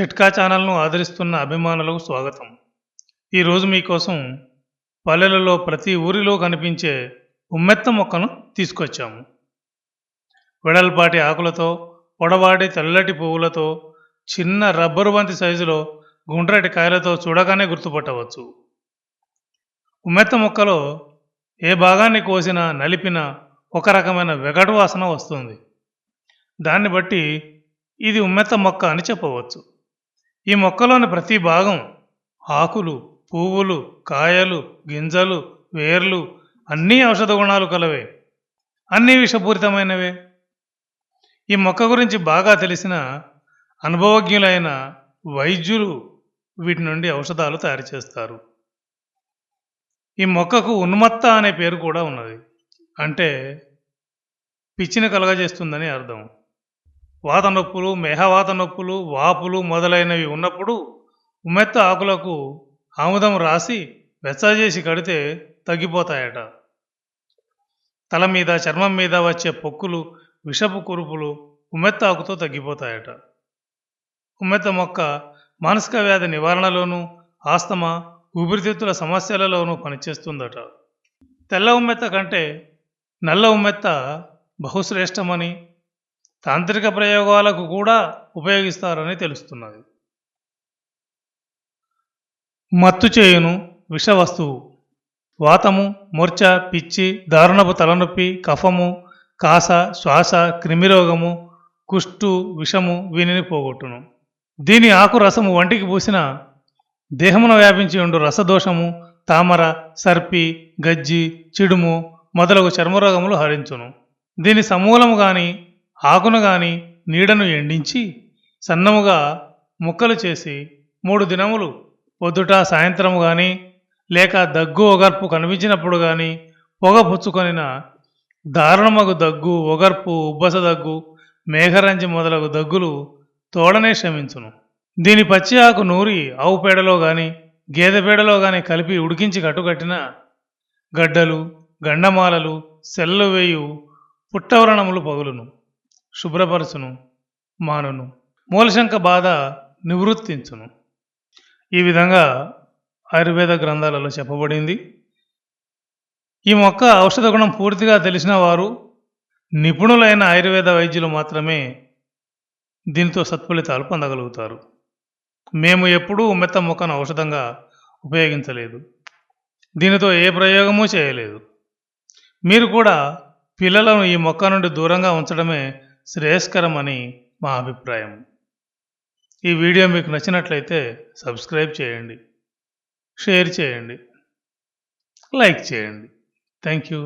చిట్కా ఛానల్ను ఆదరిస్తున్న అభిమానులకు స్వాగతం. ఈరోజు మీకోసం పల్లెలలో ప్రతి ఊరిలో కనిపించే ఉమ్మెత్త మొక్కను తీసుకొచ్చాము. వెడల్పాటి ఆకులతో పొడవాటి తెల్లటి పువ్వులతో చిన్న రబ్బరు బంతి సైజులో గుండ్రటి కాయలతో చూడగానే గుర్తుపట్టవచ్చు. ఉమ్మెత్త మొక్కలో ఏ భాగాన్ని కోసినా నలిపినా ఒక రకమైన వెగటు వాసన వస్తుంది. దాన్ని బట్టి ఇది ఉమ్మెత్త మొక్క అని చెప్పవచ్చు. ఈ మొక్కలోని ప్రతి భాగం ఆకులు పువ్వులు కాయలు గింజలు వేర్లు అన్నీ ఔషధ గుణాలు కలవే. అన్నీ విషపూరితమైనవే. ఈ మొక్క గురించి బాగా తెలిసిన అనుభవజ్ఞులైన వైద్యులు వీటి నుండి ఔషధాలు తయారు చేస్తారు. ఈ మొక్కకు ఉన్మత్త అనే పేరు కూడా ఉన్నది. అంటే పిచ్చిని కలగజేస్తుందని అర్థం. వాత నొప్పులు మేహవాత నొప్పులు వాపులు మొదలైనవి ఉన్నప్పుడు ఉమ్మెత్త ఆకులకు ఆముదం రాసి వెచ్చజేసి కడితే తగ్గిపోతాయట. తల మీద చర్మం మీద వచ్చే పొక్కులు విషపు కురుపులు ఉమ్మెత్త ఆకుతో తగ్గిపోతాయట. ఉమ్మెత్త మొక్క మానసిక వ్యాధి నివారణలోనూ ఆస్తమా ఊపిరితిత్తుల సమస్యలలోనూ పనిచేస్తుందట. తెల్ల ఉమ్మెత్త కంటే నల్ల ఉమ్మెత్త బహుశ్రేష్టమని తాంత్రిక ప్రయోగాలకు కూడా ఉపయోగిస్తారని తెలుస్తున్నది. మత్తు చేయును విషవస్తువు వాతము మూర్ఛ పిచ్చి దారుణపు తలనొప్పి కఫము కాస శ్వాస క్రిమిరోగము కుష్టు విషము వీనిని పోగొట్టును. దీని ఆకు రసము వంటికి పూసిన దేహమును వ్యాపించి ఉండు రసదోషము తామర సర్పి గజ్జి చిడుము మొదలగు చర్మరోగములు హరించును. దీని సమూలము గాని ఆకును గాని నీడను ఎండించి సన్నముగా ముక్కలు చేసి మూడు దినములు పొద్దుట సాయంత్రము గాని లేక దగ్గు ఒగర్పు కనిపించినప్పుడు గాని పొగ పుచ్చుకొనిన దారుణమగు దగ్గు ఒగర్పు ఉబ్బస దగ్గు మేఘరంజి మొదలగు దగ్గులు తోడనే శ్రమించును దీని పచ్చి ఆకు నూరి ఆవు పేడలో గాని గేదె పేడలో గాని కలిపి ఉడికించి కట్టుకట్టిన గడ్డలు గండమాలలు సెల్లు వేయు పుట్టవరణములు పగులును. శుభ్రపరచును మానును. మూలశంక బాధ నివృత్తించును. ఈ విధంగా ఆయుర్వేద గ్రంథాలలో చెప్పబడింది. ఈ మొక్క ఔషధ గుణం పూర్తిగా తెలిసిన వారు నిపుణులైన ఆయుర్వేద వైద్యులు మాత్రమే దీనితో సత్ఫలితాలు పొందగలుగుతారు. మేము ఎప్పుడూ మెత్త మొక్కను ఔషధంగా ఉపయోగించలేదు. దీనితో ఏ ప్రయోగము చేయలేదు. మీరు కూడా పిల్లలను ఈ మొక్క నుండి దూరంగా ఉంచడమే శ్రేయస్కరమని మా అభిప్రాయం. ఈ వీడియో మీకు నచ్చినట్లయితే సబ్స్క్రైబ్ చేయండి షేర్ చేయండి లైక్ చేయండి. Thank you.